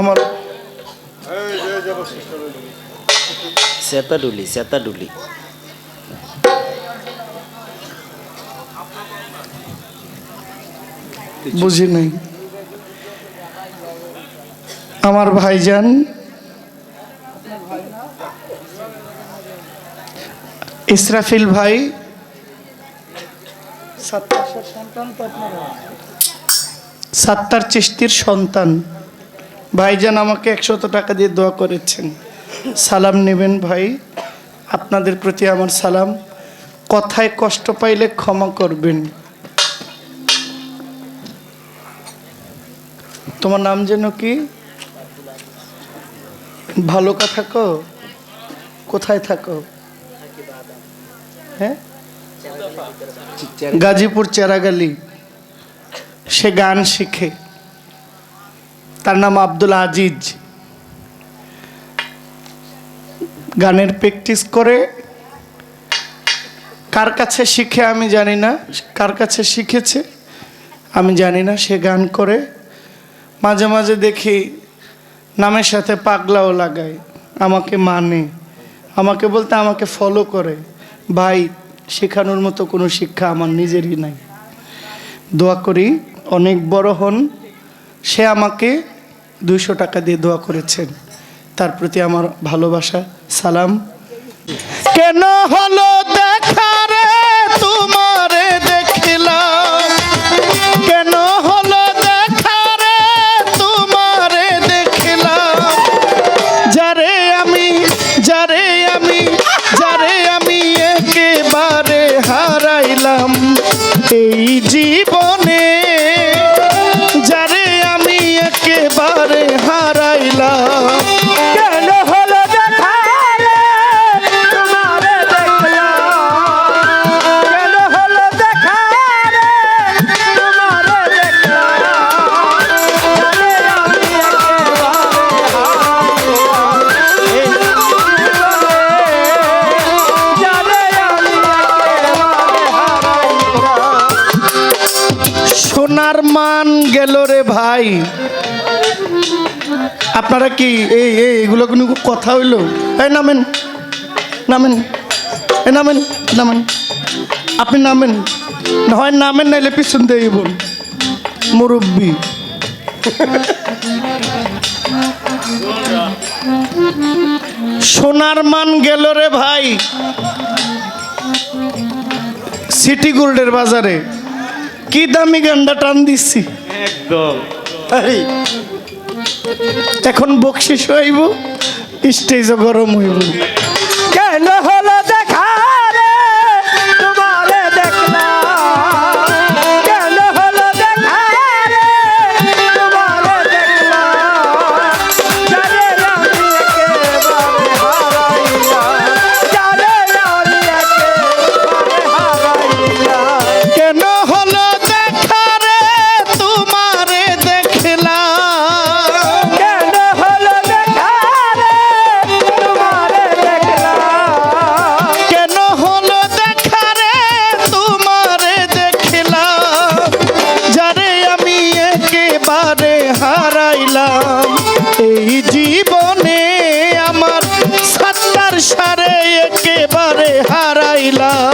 আমার সেতাডুলি সেতাডুলি বুঝি নাই। আমার ভাইজান ইসরাফিল ভাই সাত্তার চিস্তির সন্তান। ভাইজান আমাকে একশত টাকা দিয়ে দোয়া করেছেন। সালাম নেবেন ভাই। আপনাদের প্রতি আমার সালাম। কথায় কষ্ট পাইলে ক্ষমা করবেন। তোমার নাম যেন কি? ভালো কো? কোথায় থাকো? হ্যাঁ? গাজীপুর চেরাগালি। সে গান শিখে। তার নাম আব্দুল আজিজ। গানের প্র্যাকটিস করে। কার কাছে শিখে আমি জানি না, কার কাছে শিখেছে আমি জানি না, সে গান করে। মাঝে মাঝে দেখি নামের সাথে পাগলাও লাগায়, আমাকে মানে আমাকে বলতে আমাকে ফলো করে। ভাই, শেখানোর মতো কোনো শিক্ষা আমার নিজেরই নাই। দোয়া করি, অনেক বড় হন, সে আমাকে দুইশো টাকা দিয়ে দোয়া করেছেন। তার প্রতি আমার ভালোবাসা, সালাম। কেন হলো দেখা রে তোমারে সোনার মান গেল রে ভাই। আপনারা কি এই এগুলো কোনো কথা হইল? এই নামেন নামেন এ নামেন নামেন। আপনি নামেন হয় নামেন, নাইলে পিছন দিয়ে বোন মুরব্বী। সোনার মান গেল রে ভাই। সিটি গোল্ডের বাজারে। কি দামি গান্ডা টান দিচ্ছি? একদম। তাই এখন বকশিস হইব স্টেজও গরম হইব। কেন হারাইলাম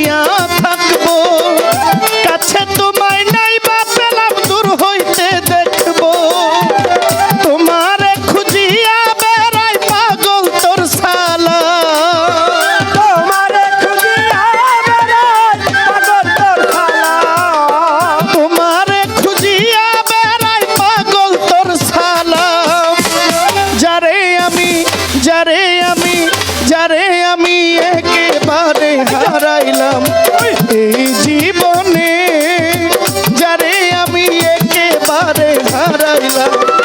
দিয়া থাকব কাছে তোমারে হারাইলাম